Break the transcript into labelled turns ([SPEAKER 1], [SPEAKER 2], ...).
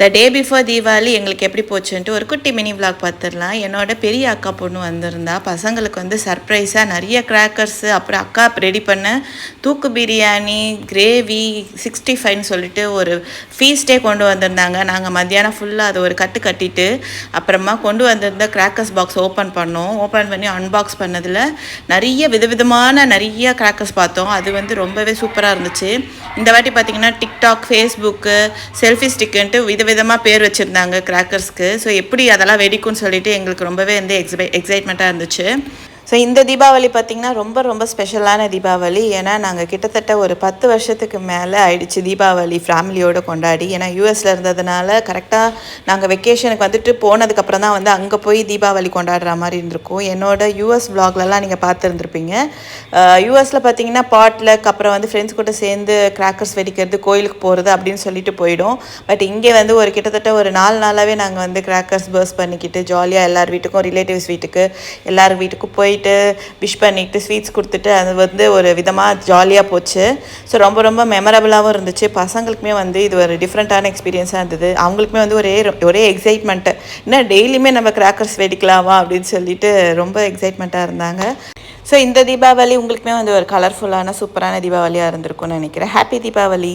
[SPEAKER 1] த day before Deepavali எங்களுக்கு எப்படி போச்சுன்ட்டு ஒரு குட்டி மினி விளாக் பார்த்துடலாம். என்னோட பெரிய அக்கா பொண்ணு வந்திருந்தா. பசங்களுக்கு வந்து சர்ப்ரைஸாக நிறைய கிராக்கர்ஸு அப்புறம் அக்கா ரெடி பண்ண தூக்கு பிரியாணி கிரேவி சிக்ஸ்டி ஃபைவ்னு சொல்லிட்டு ஒரு ஃபீஸ்டே கொண்டு வந்திருந்தாங்க. நாங்கள் மத்தியானம் ஃபுல்லாக அதை ஒரு கட்டு கட்டிட்டு அப்புறமா கொண்டு வந்திருந்த கிராக்கர்ஸ் பாக்ஸ் ஓப்பன் பண்ணோம். ஓப்பன் பண்ணி அன்பாக்ஸ் பண்ணதில் நிறைய விதவிதமான நிறைய கிராக்கர்ஸ் பார்த்தோம். அது வந்து ரொம்பவே சூப்பராக இருந்துச்சு. இந்த வாட்டி பார்த்தீங்கன்னா டிக்டாக் ஃபேஸ்புக்கு செல்ஃபி ஸ்டிக்குன்ட்டு வித விதமாக பேர் வச்சுருந்தாங்க கிராக்கர்ஸ்க்கு ஸோ எப்படி அதெல்லாம் வெடிக்கும்னு சொல்லிட்டு எங்களுக்கு ரொம்பவே வந்து எக்ஸை எக்ஸைட்மெண்ட்டாக இருந்துச்சு. ஸோ இந்த தீபாவளி பார்த்திங்கன்னா ரொம்ப ரொம்ப ஸ்பெஷலான தீபாவளி. ஏன்னா நாங்கள் கிட்டத்தட்ட ஒரு பத்து வருஷத்துக்கு மேலே ஆயிடுச்சு தீபாவளி ஃபேமிலியோடு கொண்டாடி. ஏன்னா யூஎஸில் இருந்ததுனால கரெக்டாக நாங்கள் வெக்கேஷனுக்கு வந்துட்டு போனதுக்கப்புறம் தான் வந்து அங்கே போய் தீபாவளி கொண்டாடுற மாதிரி இருந்திருக்கும். என்னோட யூஎஸ் வ்ளாக்லலாம் நீங்கள் பார்த்துருந்துருப்பீங்க. யூஎஸில் பார்த்தீங்கன்னா பாட்லக் அப்புறம் வந்து ஃப்ரெண்ட்ஸ் கூட சேர்ந்து கிராக்கர்ஸ் வெடிக்கிறது கோயிலுக்கு போகிறது அப்படின்னு சொல்லிட்டு போயிடும். பட் இங்கே வந்து ஒரு கிட்டத்தட்ட ஒரு நாலு நாளாகவே நாங்கள் வந்து கிராக்கர்ஸ் பர்ஸ் பண்ணிக்கிட்டு ஜாலியாக எல்லார் வீட்டுக்கும் ரிலேட்டிவ்ஸ் வீட்டுக்கு எல்லார் வீட்டுக்கும் போயிட்டு விஷ் பண்ணிட்டு ஸ்வீட்ஸ் கொடுத்துட்டு அது வந்து ஒரு விதமாக ஜாலியாக போச்சு. ஸோ ரொம்ப ரொம்ப மெமரபுளாகவும் இருந்துச்சு. பசங்களுக்குமே வந்து இது ஒரு டிஃப்ரெண்ட்டான எக்ஸ்பீரியன்ஸாக இருந்தது. அவங்களுக்குமே வந்து ஒரே ஒரே எக்ஸைட்மெண்ட்டு என்ன டெய்லியுமே நம்ம கிராக்கர்ஸ் வெடிக்கலாமா அப்படின்னு சொல்லிட்டு ரொம்ப எக்ஸைட்மெண்ட்டாக இருந்தாங்க. ஸோ இந்த தீபாவளி உங்களுக்குமே வந்து ஒரு கலர்ஃபுல்லான சூப்பரான தீபாவளியாக இருந்திருக்கும்னு நினைக்கிறேன். ஹாப்பி தீபாவளி!